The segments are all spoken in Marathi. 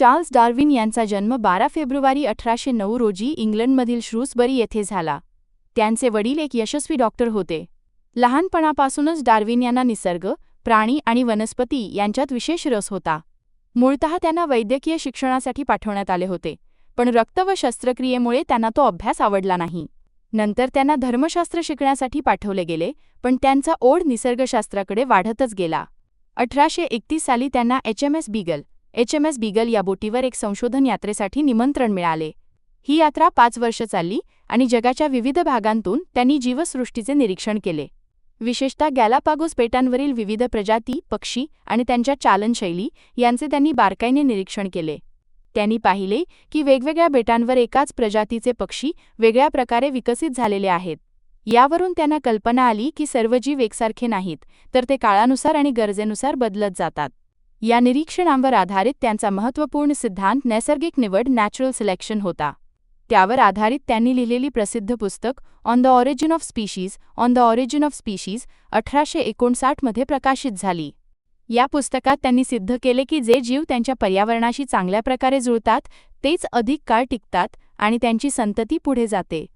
चार्ल्स डार्विन यांचा जन्म बारा फेब्रुवारी अठराशे नऊ रोजी इंग्लंडमधील श्रूसबरी येथे झाला. त्यांचे वडील एक यशस्वी डॉक्टर होते. लहानपणापासूनच डार्विन यांना निसर्ग प्राणी आणि वनस्पती यांच्यात विशेष रस होता. मूळतः त्यांना वैद्यकीय शिक्षणासाठी पाठवण्यात आले होते पण रक्त व शस्त्रक्रियेमुळे त्यांना तो अभ्यास आवडला नाही. नंतर त्यांना धर्मशास्त्र शिकण्यासाठी पाठवले गेले पण त्यांचा ओढ निसर्गशास्त्राकडे वाढतच गेला. अठराशे एकतीस साली त्यांना H M S Beagle H M S Beagle या बोटीवर एक संशोधन यात्रेसाठी निमंत्रण मिळाले. ही यात्रा पाच वर्ष चालली आणि जगाच्या विविध भागांतून त्यांनी जीवसृष्टीचे निरीक्षण केले. विशेषतः गॅलापागोस बेटांवरील विविध प्रजाती पक्षी आणि त्यांच्या चालनशैली यांचे त्यांनी बारकाईने निरीक्षण केले. त्यांनी पाहिले की वेगवेगळ्या बेटांवर एकाच प्रजातीचे पक्षी वेगळ्या प्रकारे विकसित झालेले आहेत. यावरून त्यांना कल्पना आली की सर्व जीव एकसारखे नाहीत तर ते काळानुसार आणि गरजेनुसार बदलत जातात. या निरीक्षणांवर आधारित त्यांचा महत्त्वपूर्ण सिद्धांत नैसर्गिक निवड नॅचरल सिलेक्शन होता. त्यावर आधारित त्यांनी लिहिलेली प्रसिद्ध पुस्तक on the origin of species on the origin of species अठराशे एकोणसाठमध्ये प्रकाशित झाली. या पुस्तकात त्यांनी सिद्ध केले की जे जीव त्यांच्या पर्यावरणाशी चांगल्या प्रकारे जुळतात तेच अधिक काळ टिकतात आणि त्यांची संतती पुढे जाते.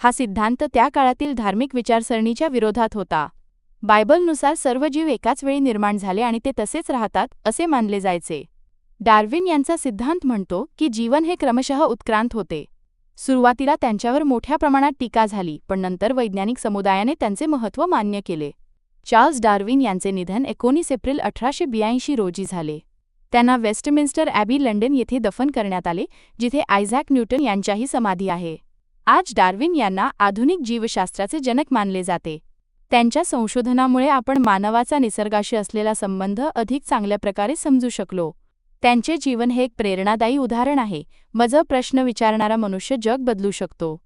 हा सिद्धांत त्या काळातील धार्मिक विचारसरणीच्या विरोधात होता. बायबलनुसार सर्व जीव एकाच वेळी निर्माण झाले आणि ते तसेच राहतात असे मानले जायचे. डार्विन यांचा सिद्धांत म्हणतो की जीवन हे क्रमशः उत्क्रांत होते. सुरुवातीला त्यांच्यावर मोठ्या प्रमाणात टीका झाली पण नंतर वैज्ञानिक समुदायाने त्यांचे महत्त्व मान्य केले. चार्ल्स डार्विन यांचे निधन एकोणीस एप्रिल अठराशे ब्याऐंशी रोजी झाले. त्यांना वेस्टमिन्स्टर ॲबी लंडन येथे दफन करण्यात आले जिथे आयझॅक न्यूटन यांच्याही समाधी आहे. आज डार्विन यांना आधुनिक जीवशास्त्राचे जनक मानले जाते. त्यांच्या संशोधनामुळे आपण मानवाचा निसर्गाशी असलेला संबंध अधिक चांगल्या प्रकारे समजू शकलो. त्यांचे जीवन हे एक प्रेरणादायी उदाहरण आहे. मज प्रश्न विचारणारा मनुष्य जग बदलू शकतो.